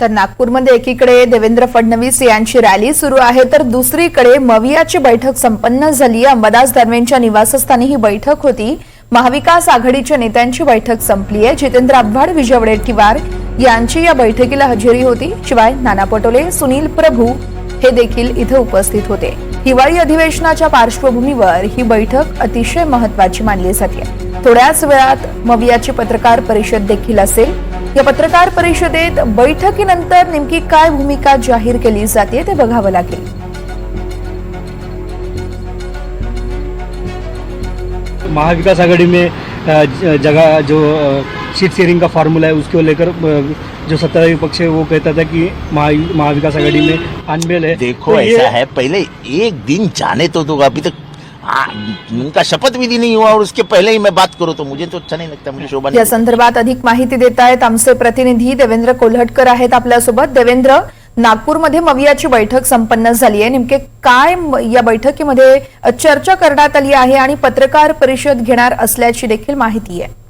तर नागपूरमध्ये एकीकडे देवेंद्र फडणवीस यांची रॅली सुरू आहे तर दुसरीकडे मवियाची बैठक संपन्न झाली. अंबादास दानवेंच्या निवासस्थानी ही बैठक होती. महाविकास आघाडीच्या नेत्यांची बैठक संपली आहे. जितेंद्र आव्हाड विजय वडेट्टीवार यांची या बैठकीला हजेरी होती. शिवाय नाना पटोले सुनील प्रभू हे देखील इथं उपस्थित होते. हिवाळी अधिवेशनाच्या पार्श्वभूमीवर ही बैठक अतिशय महत्वाची मानली जाते. थोड्याच वेळात मवियाची पत्रकार परिषद देखील असेल. या पत्रकार परिषदेत बैठकीनंतर नेमकी काय भूमिका जाहीर केली जाते ते बघावं लागेल. महाविकास आघाड़ी में जगह जो सीट शेयरिंग का फार्मूला है उसको लेकर जो सत्ताधारी पक्ष है वो कहता था कि महा- महाविकास आघाड़ी में अनबेल है। देखो तो ऐसा है पहले एक दिन जाने तो दो अभी तक आ, उनका शपथ विधि नहीं हुआ और उसके पहले ही मैं बात करूँ तो मुझे तो अच्छा नहीं लगता मुझे शोभा या संदर्भात अधिक माहिती देत आहेत आमचे प्रतिनिधी देवेंद्र कोल्हटकर आहेत आपल्यासोबत. देवेंद्र नागपूरमध्ये मवियाची बैठक संपन्न झाली आहे. नेमके काय या बैठकीमध्ये चर्चा करण्यात आली आहे आणि पत्रकार परिषद घेणार असल्याची देखील माहिती आहे.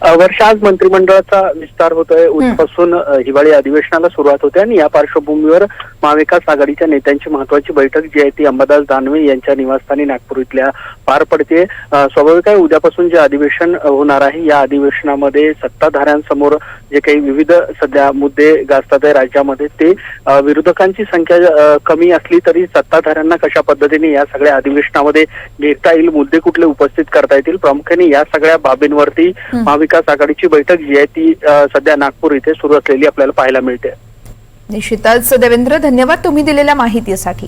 वर्ष आज मंत्रिमंडळाचा विस्तार होतोय. उद्यापासून हिवाळी अधिवेशनाला सुरुवात होते आणि या पार्श्वभूमीवर महाविकास आघाडीच्या नेत्यांची महत्वाची बैठक जी आहे ती अंबादास दानवे यांच्या निवासस्थानी नागपूर इथल्या पार पडते स्वाभाविक आहे उद्यापासून जे अधिवेशन होणार आहे या अधिवेशनामध्ये सत्ताधाऱ्यांसमोर जे काही विविध सध्या मुद्दे गाजतात आहे राज्यामध्ये ते विरोधकांची संख्या कमी असली तरी सत्ताधाऱ्यांना कशा पद्धतीने या सगळ्या अधिवेशनामध्ये घेता येईल मुद्दे कुठले उपस्थित करता येतील प्रामुख्याने या सगळ्या बाबींवरती महाविकास आघाडीची बैठक जी आहे ती सध्या नागपूर इथे सुरू असलेली आपल्याला पाहायला मिळते. निश्चितच. देवेंद्र धन्यवाद तुम्ही दिलेल्या माहितीसाठी.